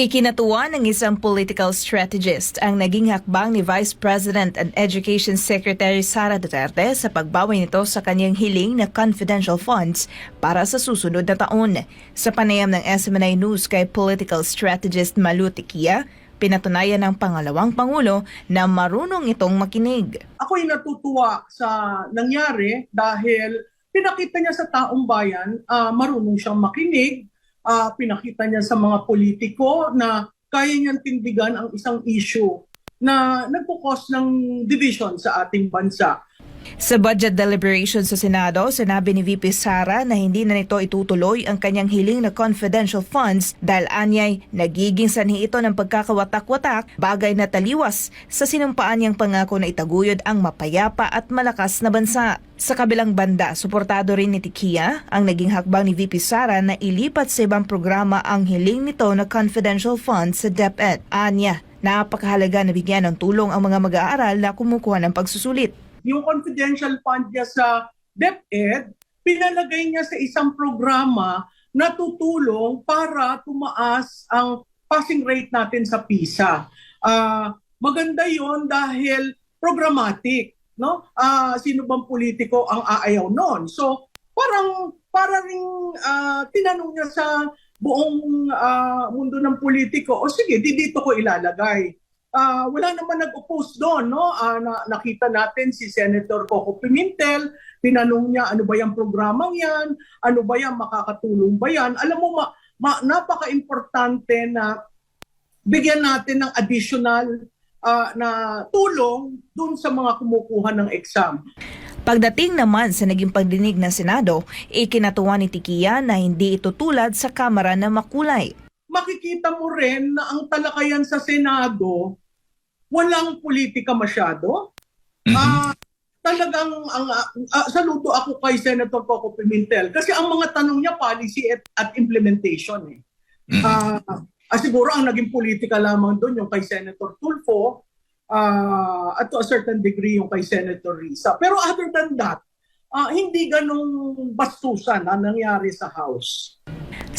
Ikinatuwa ng isang political strategist ang naging hakbang ni Vice President and Education Secretary Sara Duterte sa pagbawi nito sa kanyang hiling na confidential funds para sa susunod na taon. Sa panayam ng SMNI News kay political strategist Malu Tikia, pinatunayan ng pangalawang pangulo na marunong itong makinig. ako'y natutuwa sa nangyari dahil pinakita niya sa taong bayan, ah, marunong siyang makinig, ah, pinakita niya sa mga politiko na kaya niyang tindigan ang isang issue na nagpukos ng division sa ating bansa. Sa budget deliberation sa Senado, sinabi ni VP Sara na hindi na nito itutuloy ang kanyang hiling na confidential funds dahil anyay nagiging sanhi ito ng pagkakawatak-watak bagay na taliwas sa sinumpaan niyang pangako na itaguyod ang mapayapa at malakas na bansa. Sa kabilang banda, suportado rin ni Tikia ang naging hakbang ni VP Sara na ilipat sa ibang programa ang hiling nito na confidential funds sa DepEd. Anya, napakahalaga na bigyan ng tulong ang mga mag-aaral na kumukuha ng pagsusulit. Yung confidential fund niya sa DepEd, pinalagay niya sa isang programa na tutulong para tumaas ang passing rate natin sa PISA. Ah, maganda yon dahil programmatic, no? Ah, sino bang politiko ang aayaw noon? So, parang para ring ah, tinanong niya sa buong ah, mundo ng politiko, o sige, di dito ko ilalagay. Ah, wala naman nag-oppose doon, no? Ah, na, nakita natin si Senator Coco Pimentel, tinanong niya ano ba yung programang yan, ano ba yan, makakatulong ba yan. Alam mo, ma, ma, napaka-importante na bigyan natin ng additional ah, na tulong dun sa mga kumukuha ng exam. Pagdating naman sa naging pagdinig ng Senado, ikinatuwa ni Tikia na hindi ito tulad sa Kamara na makulay. Makikita mo rin na ang talakayan sa Senado, walang politika masyado. Ah, talagang ang ah, saludo ako kay Senator Coco Pimentel kasi ang mga tanong niya policy at, at implementation eh. Ah, ah, siguro ang naging politika lamang doon yung kay Senator Tulfo ah, at to a certain degree yung kay Senator Risa. Pero other than that, ah, hindi ganong bastusan na nangyari sa House.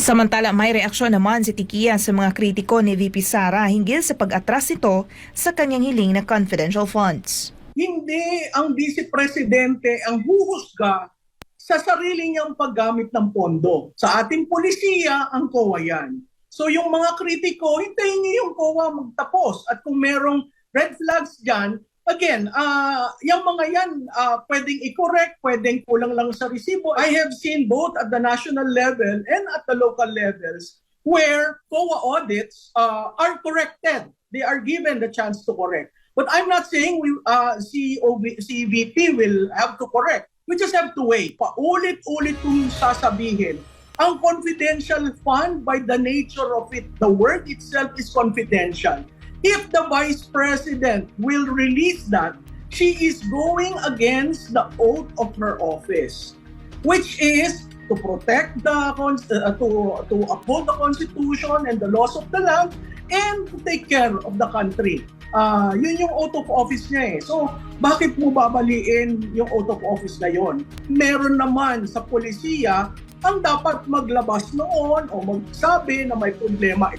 Samantala may reaksyon naman si Tikia sa mga kritiko ni VP Sara hinggil sa pag-atras nito sa kanyang hiling na confidential funds. hindi ang vice presidente ang huhusga sa sarili niyang paggamit ng pondo. Sa ating polisiya, ang COA yan. So yung mga kritiko, hintayin niyo yung COA magtapos. At kung merong red flags dyan, again, ah yung mga yan, ah, pwedeng i-correct, pwedeng kulang lang sa resibo. I have seen both at the national level and at the local levels where COA audits ah, are corrected. They are given the chance to correct. But I'm not saying we uh, COV, CVP will have to correct. We just have to wait. Paulit-ulit kong sasabihin. Ang confidential fund, by the nature of it, the word itself is confidential. If the Vice President will release that, she is going against the oath of her office, which is to protect the uh, to to uphold the constitution and the laws of the land and to take care of the country. Ah, yun yung oath of office niya eh. So, bakit mo babaliin yung oath of office na yon? Meron naman sa polisiya ang dapat maglabas noon o magsabi na may problema.